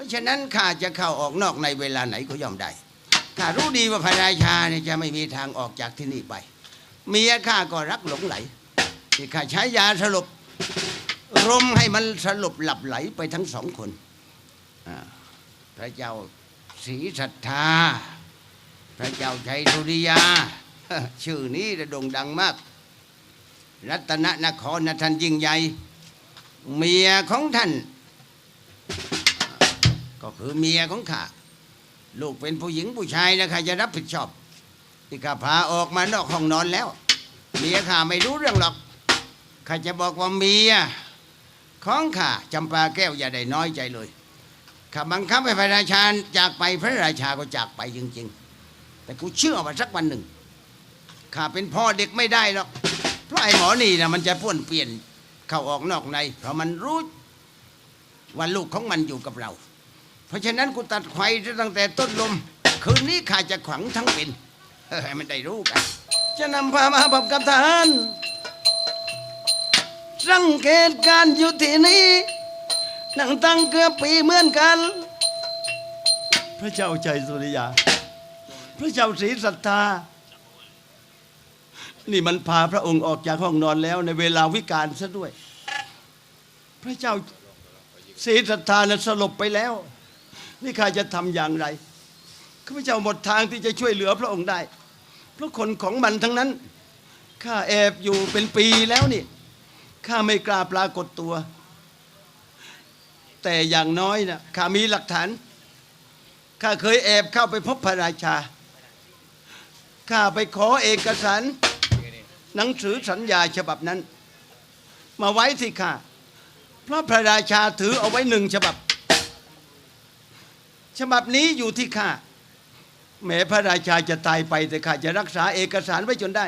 ราะฉะนั้นข้าจะเข้าออกนอกในเวลาไหนก็ย่อมได้ข้ารู้ดีว่าพระราชาเนี่ยจะไม่มีทางออกจากที่นี่ไป เมียข้าก็รักหลงไหลที่ข้าใช้ยาสลบรมให้มันสลบหลับไหลไปทั้งสองคนพระเจ้าศรีศรัทธา พระเจ้าชัยธุริยา ชื่อนี้จะโด่งดังมาก รัตนนครนท่านยิ่งใหญ่ เมียของท่าน คือเมียของข้าลูกเป็นผู้หญิงผู้ชายนะข้าจะรับผิดชอบที่ข้าพาออกมานอกห้องนอนแล้ว เมียข้าไม่รู้เรื่องหรอกข้าจะบอกว่าเมียของข้าจำปาแก้วอย่าได้น้อยใจเลยข้าบังคับให้พระราชาจากไปพระราชาก็จากไปจริง ๆ แต่กูเชื่อว่าสักวันหนึ่งข้าเป็นพ่อเด็กไม่ได้หรอกเพราะไอ้หมอนี่นะมันจะพ่วนเปลี่ยนเข้าออกนอกใน เพราะมันรู้ว่าลูกของมันอยู่กับเรา เพราะฉะนั้นกูตัดไฟตั้งแต่ต้นลม คืนนี้ข้าจะขวังทั้งเป็นเออให้มันได้รู้กัน จะนำพามาพบกับทหารสังเกตการณ์อยู่ที่นี้นั่งตั้งเกือบปีเหมือนกัน พระเจ้าใจสุริยา พระเจ้าศรีสัทธา นี่มันพาพระองค์ออกจากห้องนอนแล้วในเวลาวิกาลซะด้วย พระเจ้าศรีสัทธานะสลบไปแล้ว นี่ข้าจะทำอย่างไรข้าพเจ้าหมดทางที่จะช่วยเหลือพระองค์ได้ เพราะคนของมันทั้งนั้นข้าแอบอยู่เป็นปีแล้วนี่ข้าไม่กล้าปรากฏตัว แต่อย่างน้อยนะข้ามีหลักฐานข้าเคยแอบเข้าไปพบพระราชาข้าไปขอเอกสารหนังสือสัญญาฉบับนั้น มาไว้ที่ข้าเพราะพระราชาถือเอาไว้หนึ่งฉบับ ฉบับนี้อยู่ที่ข้าแม้พระราชาจะตายไปแต่ข้าจะรักษาเอกสารไว้จนได้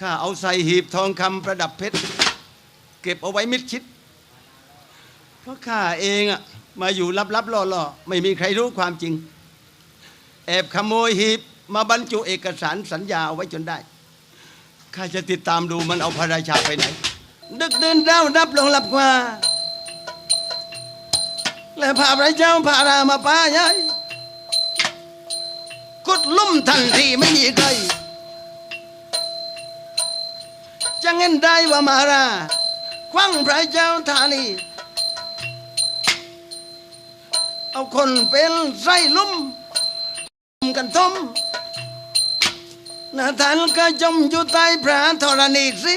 ข้าเอาใส่หีบทองคำประดับเพชร เก็บเอาไว้มิดชิด เพราะข้าเองอะมาอยู่ลับๆล่อๆ ไม่มีใครรู้ความจริง แอบขโมยหีบมาบรรจุเอกสารสัญญาเอาไว้จนได้ข้าจะติดตามดูมันเอาพระราชาไปไหน ดึกดื่นเร้าดับลงหลับว่า และพาพระเจ้าพารามาป้ายายกดลุ่มทันทีไม่มีใครจะเงินได้ว่ามาราควังพระเจ้าธานีเอาคนเป็นไส้ลุ่มกันต้มนาทานก็จมอยู่ใต้พระธรณีสิ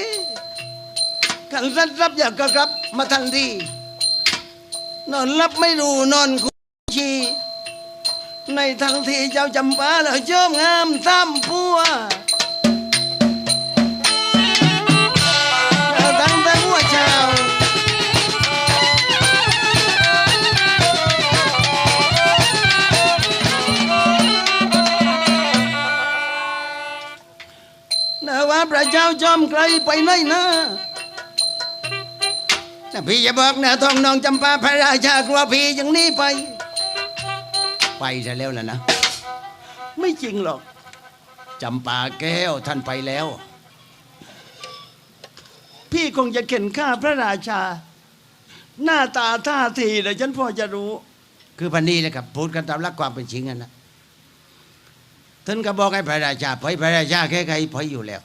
ขันสัตว์รับอยากกระกลับมาทันที นอนรับไม่รู้นอนคุชีในทันทีเจ้าจำปาแล้วเจิมงามตามปัวเจ้าตั้งแต่หัวเช้านาว่าพระเจ้าจอมไกลไปไหนนะ ถ้าพี่จะบอกนะทองน้องจำปาพระราชากลัวพี่อย่างนี้ไป ไปซะแล้วนะนะ ไม่จริงหรอกจำปาแก้วท่านไปแล้ว พี่คงจะเข็นฆ่าพระราชา หน้าตาท่าทีนะฉันพอจะรู้ คือพันนี้นะครับพูดกันตามหลักความเป็นจริงกันนะท่านก็บอกให้พระราชาไปพระราชาแค่ใครไปอยู่แล้ว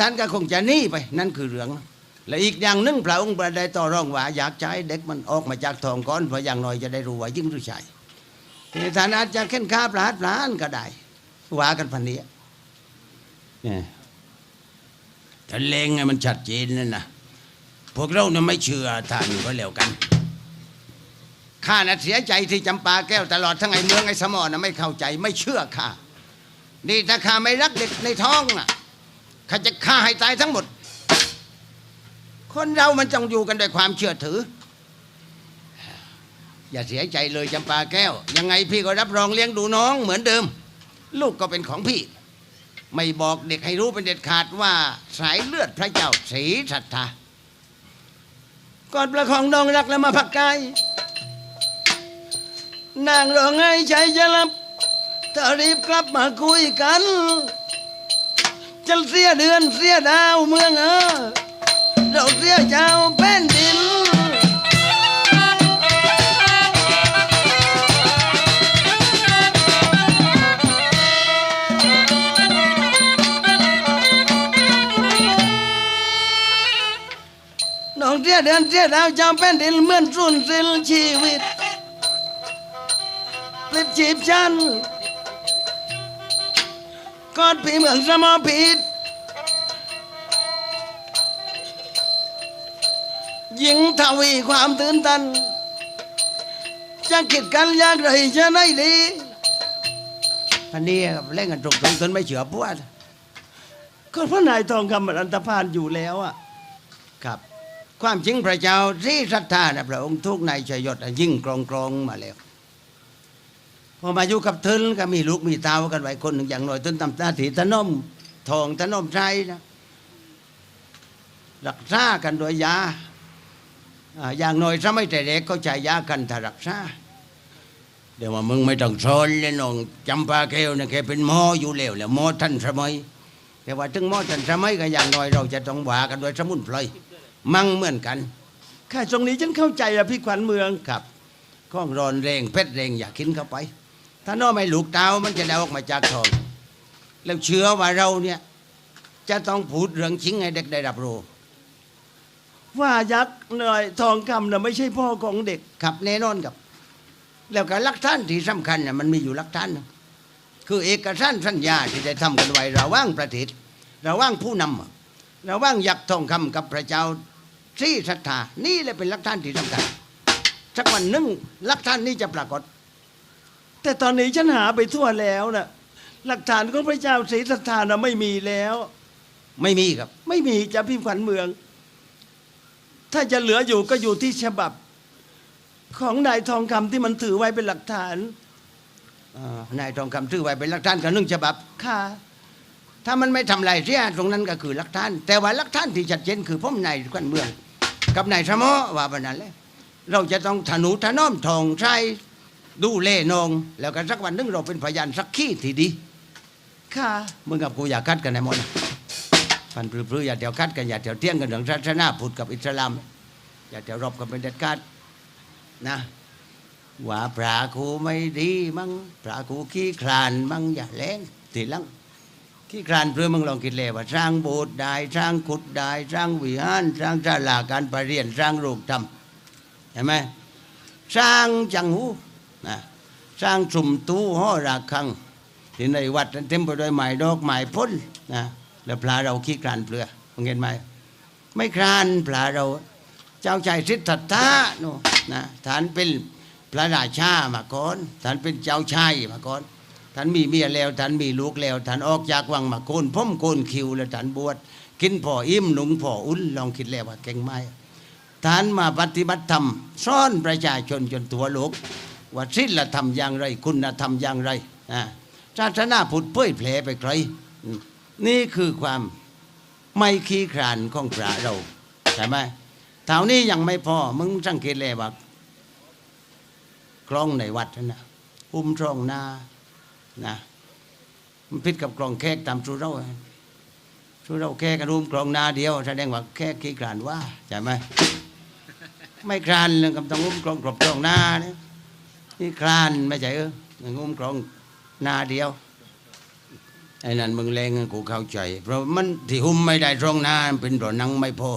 ท่านก็คงจะหนีไป นั่นคือเรื่อง และอีกอย่างหนึงพระองค์ได้ต่อรองว่าอยากใช้เด็กมันออกมาจากทองก้อนเพราะอย่างน้อยจะได้รู้ว่ายิ่งหรือชายทีนี้ท่านอาจจะเข็นฆ่าประหารประหารก็ได้ว่ากันพันนี้เนี่ยท่านเลงไงมันชัดเจนนั่นนะพวกเราเนี่ยไม่เชื่อท่านก็แล้วกันข้าน่ะเสียใจที่จำปาแก้วตลอดทั้งไอ้เมืองไอ้สมอนะไม่เข้าใจไม่เชื่อข้านี่ถ้าข้าไม่รักเด็กในท้องน่ะข้าจะฆ่าให้ตายทั้งหมด คนเรามันต้องอยู่กันด้วยความเชื่อถือ อย่าเสียใจเลยจำปาแก้ว ยังไงพี่ก็รับรองเลี้ยงดูน้องเหมือนเดิม ลูกก็เป็นของพี่ ไม่บอกเด็กให้รู้เป็นเด็ดขาดว่าสายเลือดพระเจ้าศรีศรัทธาก่อนประคองน้องรักแล้วมาพักกายนางร้องไห้ใจจะรับเธอรีบกลับมาคุยกันจะเสียเดือนเสียดาวเมืองเออ เอาเสียเจ้าแผ่นดิน น้องเสียเดือนเสียดาวเจ้าแผ่นดินเหมือนสูนสิ้นชีวิตติดชีพฉันกอดพีเหมือนสมอผิด ทวีความตื่นตันจะกิดกันยากไรจะไหนดีอันนี้เล่นกันตรงๆจนไม่เฉือพวดก็พระนายทองคำมันอันตพานอยู่แล้วอะครับ ความจริงพระเจ้าที่ศรัทธานะพระองค์ทุกนายชยศอะยิ่งกรองกรองมาแล้วพอมาอยู่กับทึนก็มีลูกมีเตากันไว้คนหนึ่งอย่างหน่อยทึนทำหน้าที่ถนอมทองถนอมใจนะรักษากันโดยยา อย่างน้อยถ้าไม่แต่เด็กก็ใช้ยากันถ้ารักษาเดี๋ยวว่ามึงไม่ต้องสอนเลยน้องจำปาแก้วนะแกเป็นหมออยู่แล้วแหละหมอท่านสมัยแต่ว่าถึงหมอท่านสมัยก็อย่างน้อยเราจะต้องว่ากันโดยสมุนไพรมั่งเหมือนกันค่ะตรงนี้ฉันเข้าใจอะพี่ขวัญเมืองครับข้องรอนแรงเพชรแรงอยากินเข้าไป ถ้าน้อไม่ลูกเตามันจะได้ออกมาจากทองแล้วเชื่อว่าเราเนี่ยจะต้องพูดเรื่องจริงให้เด็กได้รับรู้ ว่ายักษ์หน่อยทองคำน่ะไม่ใช่พ่อของเด็กครับแน่นอนครับ แล้วก็หลักฐานที่สำคัญเนี่ยมันมีอยู่หลักฐานหนึ่งคือเอกสารสัญญาที่ได้ทำกันไว้ระหว่างประเทศระหว่างผู้นำระหว่างยักษ์ทองคำกับพระเจ้าที่ศรัทธานี่แหละเป็นหลักฐานที่สำคัญสักวันหนึ่งหลักฐานนี้จะปรากฏ แต่ตอนนี้ฉันหาไปทั่วแล้วน่ะหลักฐานของพระเจ้าศรีสัทธาน่ะไม่มีแล้ว ไม่มีครับ ไม่มีจะพี่ขวัญเมือง ถ้าจะเหลืออยู่ก็อยู่ที่ฉบับของนายทองคำที่มันถือไว้เป็นหลักฐานอ่านายทองคำถือไว้เป็นหลักฐานกับหนึ่งฉบับค่ะ ถ้ามันไม่ทำลายเสียตรงนั้นก็คือหลักฐาน แต่ว่าหลักฐานที่ชัดเจนคือผมนายขวัญเมือง กับนายสมอว่าแบบนั้นแหละเราจะต้องถนุถนอมทองใช้ดูเล่นอง แล้วก็สักวันหนึงเราเป็นพยานสักขี้ที่ดี ค่ะมึงกับกูอย่าคัดกันนะมด นะฟันปลื้อๆอย่าเดี๋ยวคัดกันอย่าเดี๋ยวเที่ยงกันเรื่องศาสนาพุทธกับอิสลาม อย่าเดี๋ยวรบกันเป็นเด็ดขาดนะว่าพระครูไม่ดีมั้งพระครูขี้คลานมั้งอย่าเล่นทีหลังขี้คลานเพื่อมึงลองคิดเลยว่าสร้างโบสถ์ได้สร้างขุดได้สร้างวิหารสร้างศาลาการประเรียนสร้างโรงธรรมเห็นไหมสร้างจังหูนะสร้างสุ่มตู้ห้อระฆังที่ในวัดนั้นเต็มไปด้วยไม้ดอกไม้พ้นนะ แล้วพระเราขี้คลานเปลือเห็นไหมไม่คลานพระเรา เจ้าชายสิทธัตถะโนนะท่านเป็นพระราชามาก่อนท่านเป็นเจ้าชายมาก่อนท่านมีเมียแล้วท่านมีลูกแล้วท่านออกจากวังมาโกนพ่มโกนคิวแล้วท่านบวชกินพออิ่มหนุงพออุ่นลองคิดแล้วว่าเก่งไหมท่านมาปฏิบัติธรรมสอนประชาชนจนตัวโลกว่าศีลธรรมอย่างไร คุณธรรมอย่างไรนะศาสนาพุทธเผยแผ่ไปไกล นี่คือความไม่ขี้คลานของพระเราใช่ไหมเท่านี้ยังไม่พอมึงสังเกตเลยว่ากล้องในวัดนะอุ้มช่องนานะมันผิดกับกลองแขกตามสุเราสุเราแค่กันรุมกลองนาเดียวแสดงว่าแค่ขี้คลานว่าใช่ไหมไม่คลานเลยกับต้องอุ้มกลองกรอบกลองนาเนี่ยนี่คลานไม่ใช่เอองุ้มกรองนาเดียว ไอ้นั่นมึงเลงกูเข้าใจ เพราะมันที่หุ้มไม่ได้ตรงหน้านเป็นเพราะนั่งไม่พอ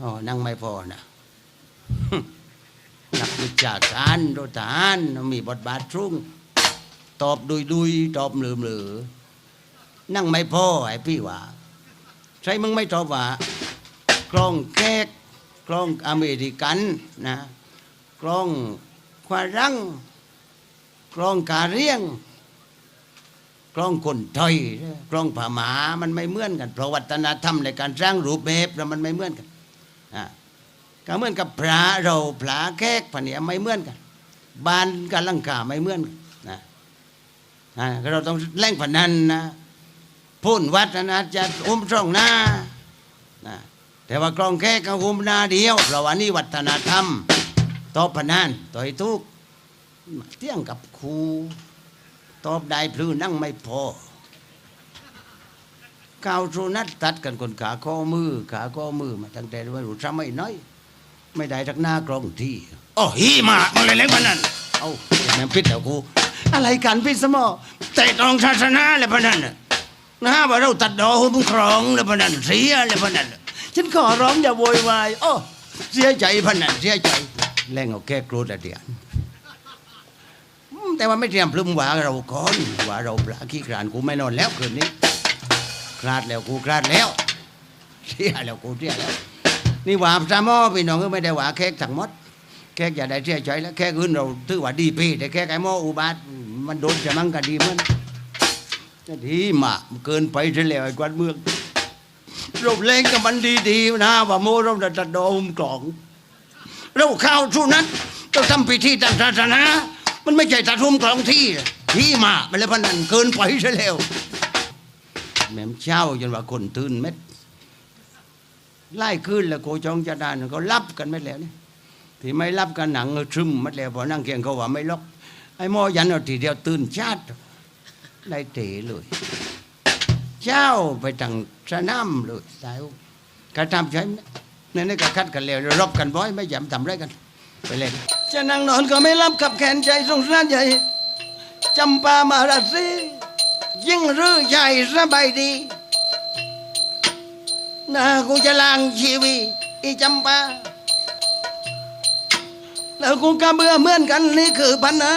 อ๋อนั่งไม่พอนะนักวิชาการโดยทหารมีบทบาทสูงตอบดุยดุยตอบหลืมหรือนั่งไม่พอไอ้พี่ว่าใช่มึงไม่ตอบว่ากล้องแขกกล้องอเมริกันนะกล้องควารังกล้องกาเรียง กล้องคนไทยกล้องผาหมามันไม่เหมือนกัน เพราะวัฒนธรรมในการสร้างรูปแบบมันไม่เหมือนกันก็เหมือนกับพระเราพระแขกผนียไม่เหมือนกันบานกับลังกาไม่เหมือนกันนะเราต้องแล่งพนันนะพูนวัดนะจะอุ้มช่องหน้านะแต่ว่ากล้องแขกก็อุ้มหน้าเดียวเพราะว่านี่วัฒนธรรมต่อบพนันต่อยทุกเที่ยงกับครู ตอบได้พลือนั่งไม่พอก้าวสุนัดตัดกันคนขาข้อมือขาข้อมือมาตั้งแต่วันรุ่งไม่น้อย ไม่ได้ทักหน้ากรองที่อ๋อฮีมามันเลยเล็กพนันเอาแม่งพิษเดี๋ยวกูอะไรกันพี่สมอแต่ตรองศาสนาเลยพนันน่ะนะว่าเราตัดดอกหุ้มครองเลยพนันเสียเลยพนันฉันขอร้องอย่าโวยวายโอ้เสียใจพันนั้นเสียใจแรงเอาแค่โกรธอะเดียนอืม แต่ว่าไม่เตรียมพลึมว่าเราก่อนว่าเราปลาขี้กรานกูไม่นอนแล้วคืนนี้คลาดแล้วกูคลาดแล้วเสียแล้วกูเสียแล้วนี่ว่าซามอพี่น้องก็ไม่ได้ว่าแขกทั้งหมดแขกอย่าได้เสียใจแล้วแขกอื่นเราถือว่าดีพี่แต่แขกไอ้หมออุบาทมันโดนจะมั่งก็ดีมันจะดีมากเกินไปเสียแล้วไอ้กวนเมืองราเล่นกับมันดีๆนะว่าโมเราจะโดมกล่องเราเข้าทุนั้นต้องทำพิธีทางศาสนา มันไม่ใช่ตัดทุ่มกลองที่ ที่มาไปเลยพนันเกินไปซะแล้ว แม่มเช้าจนว่าคนตื่นเม็ดไล่ขึ้นแล้วโกจองจะดานเขารับกันไม่แล้วนี่ที่ไม่รับกันหนังก็ซึมมัดแล้วพอนั่งเคียงเขาว่าไม่ล็อกไอ้หมอยันเอาทีเดียวตื่นชาติได้เตะเลย เจ้าไปตั้งสนามเลยสายกระทำใช้นั่นนี่ก็คัดกันแล้วรบกันบ่อยไม่ยำทำไรกัน ไปเล่น จะนั่งนอนก็ไม่รับขับแขนใจสงสารใหญ่จำปามาราศียิ่งรื้อใหญ่สบายดีนะกูจะล้างชีวิตอีจำปาแล้วกูก็เบื่อเหมือนกันนี่คือปัญหา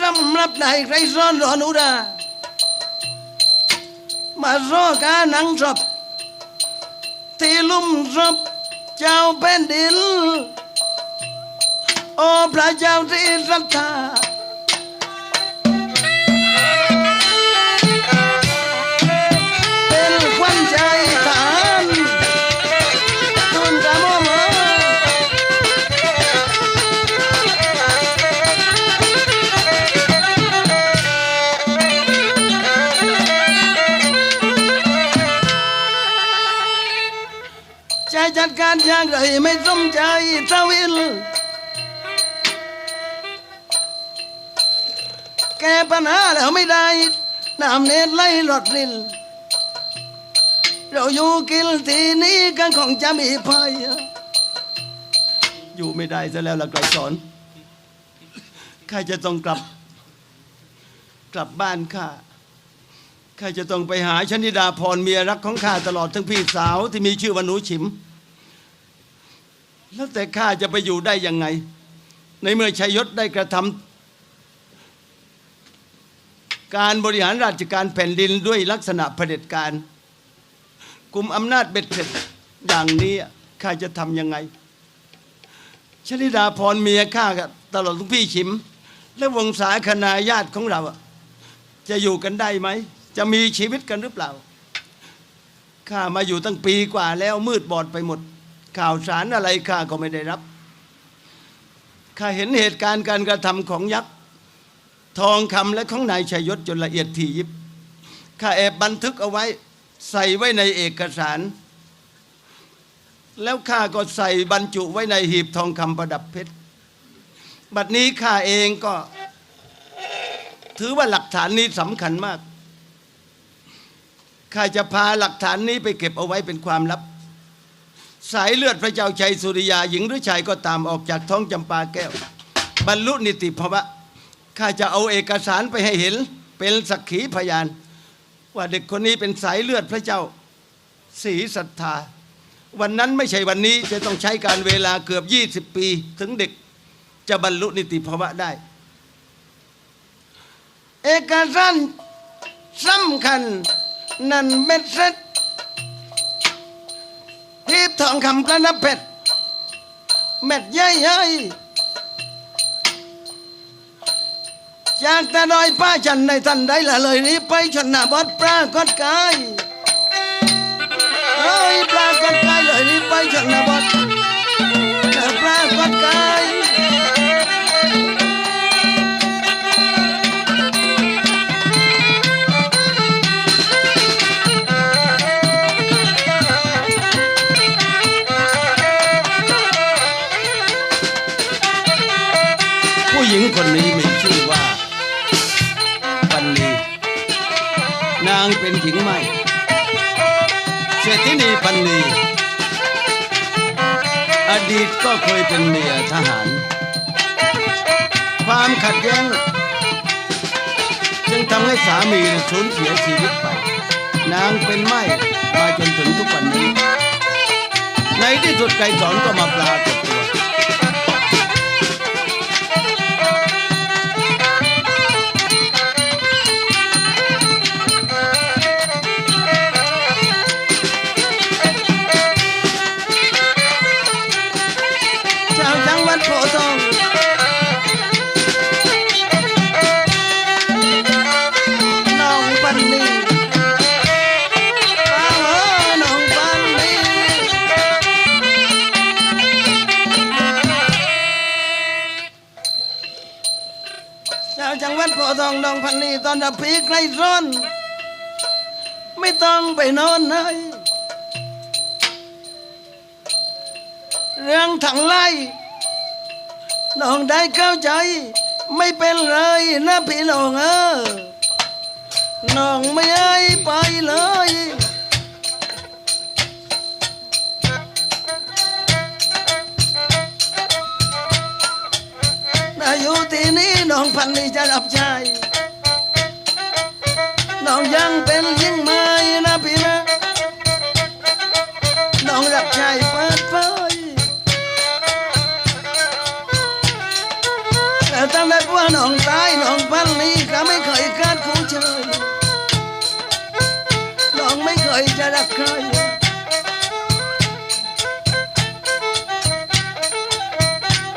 สำหรับนายใครซ้อนรอนุดามาโซกาหนังศพที่ลุ่มศพ เจ้าแผ่นดิน โอ้พระเจ้าที่ศรัทธาารอยางไรไม่สมใจทวิล แก้ปัญหาแล้วไม่ได้น้ำเน็ตไหลหลอดรินเราอยู่กินที่นี้กันคงจะมีภัยอยู่ไม่ได้ซะแล้วล่ะไกลสอนข้าจะต้องกลับ กลับบ้านข้าข้าจะต้องไปหาชนิดาพรเมียรักของข้าตลอดทั้งพี่สาวที่มีชื่อว่าหนูฉิม แล้วแต่ข้าจะไปอยู่ได้ยังไง ในเมื่อชัยยศได้กระทำการบริหารราชการแผ่นดินด้วยลักษณะเผด็จการกลุ่มอำนาจเบ็ดเสร็จอย่างนี้ข้าจะทำยังไงชนิดาพรเมียข้ากับตลอดทุกพี่ฉิม และวงศาคณาญาติของเราจะอยู่กันได้ไหม จะมีชีวิตกันหรือเปล่าข้ามาอยู่ตั้งปีกว่าแล้วมืดบอดไปหมด ข่าวสารอะไรข้าก็ไม่ได้รับข้าเห็นเหตุการณ์การกระทำของยักษ์ทองคำและของนายชัยยศจนละเอียดถี่ยิบข้าแอบบันทึกเอาไว้ใส่ไว้ในเอกสาร แล้วข้าก็ใส่บรรจุไว้ในหีบทองคำประดับเพชรบัดนี้ข้าเองก็ ถือว่าหลักฐานนี้สำคัญมากข้าจะพาหลักฐานนี้ไปเก็บเอาไว้เป็นความลับ สายเลือดพระเจ้าชัยสุริยาหญิงหรือชายก็ตามออกจากท้องจำปาแก้ว บรรลุนิติภาวะข้าจะเอาเอกสารไปให้เห็นเป็นสักขีพยาน ว่าเด็กคนนี้เป็นสายเลือดพระเจ้าศรีศรัทธา วันนั้นไม่ใช่วันนี้จะต้องใช้การเวลาเกือบ 20 ปี ถึงเด็กจะบรรลุนิติภาวะได้ เอกสารสำคัญนั่นเม็ดเซ็ต ทีบทองคำกระนับเพชรเม็ดใหญ่ๆจากแต่ดอยป้าจันในทันได้ละเลยรีบไปชนหน้าบดปรากฏกายเฮ้ยปรากฏกายเลยรีบไปชนหน้าบดปรากฏกาย เศรษฐินีปันนีอดีตก็เคยเป็นเมียทหาร ความขัดแย้ง จึงทำให้สามีสูญเสียชีวิตไป นางเป็นไม้มาจนถึงทุกวันนี้ ในที่สุดไกรสอนก็มาปรากฏ จังหวัดโพธิ์ทองน้องพันนี่ตอนดับพีใกล้ร้อน ไม่ต้องไปนอนไหนเรื่องทั้งไล่ น้องได้เข้าใจ ไม่เป็นไรนะพี่น้องเออน้องไม่ให้ไปเลยนาอยู่ที่นี้น้องพันนี่จะรับใจ น้องตายน้องพันนี้ก็ไม่เคยคาดคู่เชยน้องไม่เคยจะรักใคร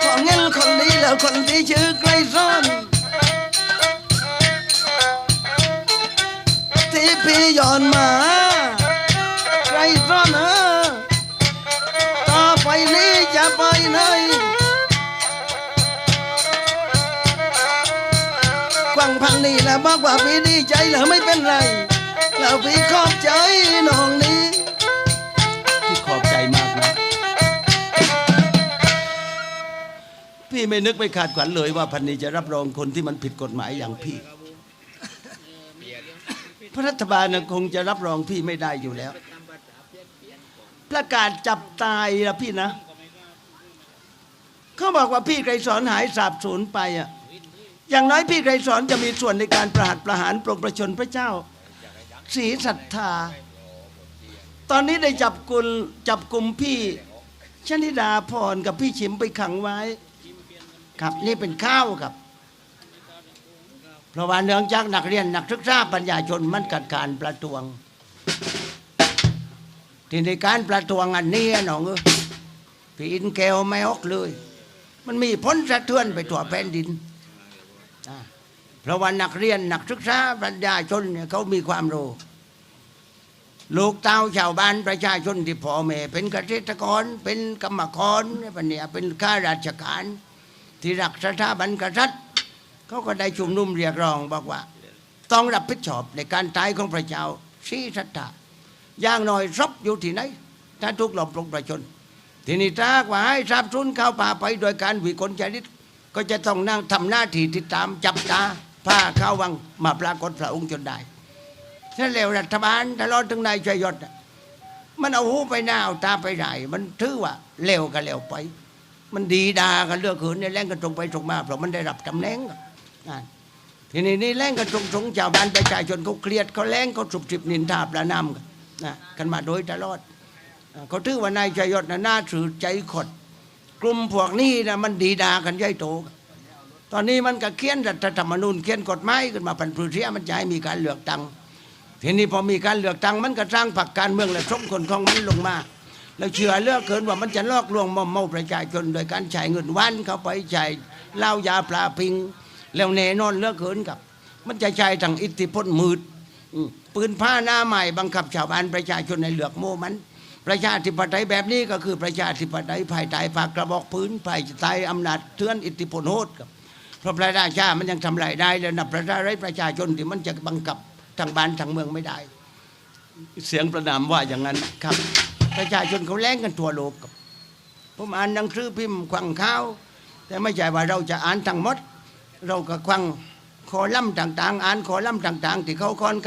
ของเงินคนดีแล้วคนที่ชื่อไกลซ่อน แล้วบอกว่าพี่ดีใจเหรอไม่เป็นไรแล้วพี่ขอบใจน้องนี้พี่ขอบใจมากนะพี่ไม่นึกไม่คาดฝันเลยว่าพันนี้จะรับรองคนที่มันผิดกฎหมายอย่างพี่พระรัฐบาลคงจะรับรองพี่ไม่ได้อยู่แล้ว ประกาศจับตายละพี่นะ เขาบอกว่าพี่ไกรสอนหายสาบสูญไปอะ อย่างน้อยพี่ไกรสอนจะมีส่วนในการประหัตประหารปรงประชนพระเจ้าศีศรัทธา ตอนนี้ได้จับกุลจับกลุ่มพี่ชนิดาพรกับพี่ฉิมไปขังไว้ ครับนี่เป็นข้าวครับ เพราะว่าเนื่องจากนักเรียนนักศึกษาปัญญาชนมันกัดการประท้วง ที่ในการประท้วงอันนี้น้องเอ้ยพี่อินแก้วไม่ออกเลย มันมีผลสะเทือนไปทั่วแผ่นดิน เพราะว่านักเรียนนักศึกษาประชาชนเนี่ยเขามีความรู้ลูกเต้าชาวบ้านประชาชนที่พ่อแม่เป็นเกษตรกรเป็นกรรมกรเนี่ยเนี่ยเป็นข้าราชการ ที่รักสถาบันกษัตริย์เขาก็ได้ชุมนุมเรียกร้องบอกว่า ต้องรับผิดชอบในการตายของพระเจ้าชีสัตตาอย่างน้อยศพอยู่ที่ไหน ถ้าทุกหลบลงประชน ทีนี้ถ้าว่าให้ทราบทุนเข้าป่าไปโดยการวิกลจริต ก็จะต้องนั่งทำหน้าที่ติดตามจับตาผ้าเข้าวังมาปรากฏพระองค์จนได้ถ้าแล้วรัฐบาลตลอดถึงนายชัยยศมันเอาหูไปหน้าเอาตาไปไหนมันถือว่าเร็วก็เร็วไป มันดีดากันเลือกขืนเนี่ยแรงกันตรงไปตรงมาเพราะมันได้รับตำแหน่งนั่นทีนี้นี่แรงกันตรงตรงชาวบ้านประชาชนเขาเครียดเขาแรงเขาสุบสิบนินทาประนามกันนะกันมาโดยตลอดเขาถือว่านายชัยยศน่าถือใจขด กลุ่มพวกนี้นะมันดีดากันใหญ่โต ตอนนี้มันก็เขียนรัฐธรรมนูญเขียนกฎหมายขึ้นมาพันพืเสียมันจะให้มีการเลือกตั้งทีนี้พอมีการเลือกตั้งมันก็สร้างผักการเมืองและส่งคนของมันลงมาแล้วเชื่อเลือกเกินว่ามันจะลอกลวงมอมเมาประชาชนโดยการใช้เงินวันเข้าไปใช้เหล้ายาปลาพิง แล้วแน่นอนเลือกเกินกับ มันจะใช้ทางอิทธิพลมืดปืนผ้าหน้าใหม่บังคับชาวบ้านประชาชนในเลือกโมมัน ประชาธิปไตยแบบนี้ก็คือประชาธิปไตยภายใต้ปากกระบอกพื้นภายใต้อำนาจเทือนอิทธิพลโหดครับเพราะพระราชามันยังทำลายได้แล้วนะประชาไรประชาชนที่มันจะบังคับทางบ้านทางเมืองไม่ได้ เสียงประนามว่าอย่างนั้นครับ ประชาชนเขาแล้งกันทั่วโลกครับผมอ่านหนังสือพิมพ์ควังข้าว แต่ไม่ใช่ว่าเราจะอ่านทั้งหมด เราก็ควังคอลัมน์ต่าง ๆ อ่านคอลัมน์ต่าง ๆ ที่เขาคอน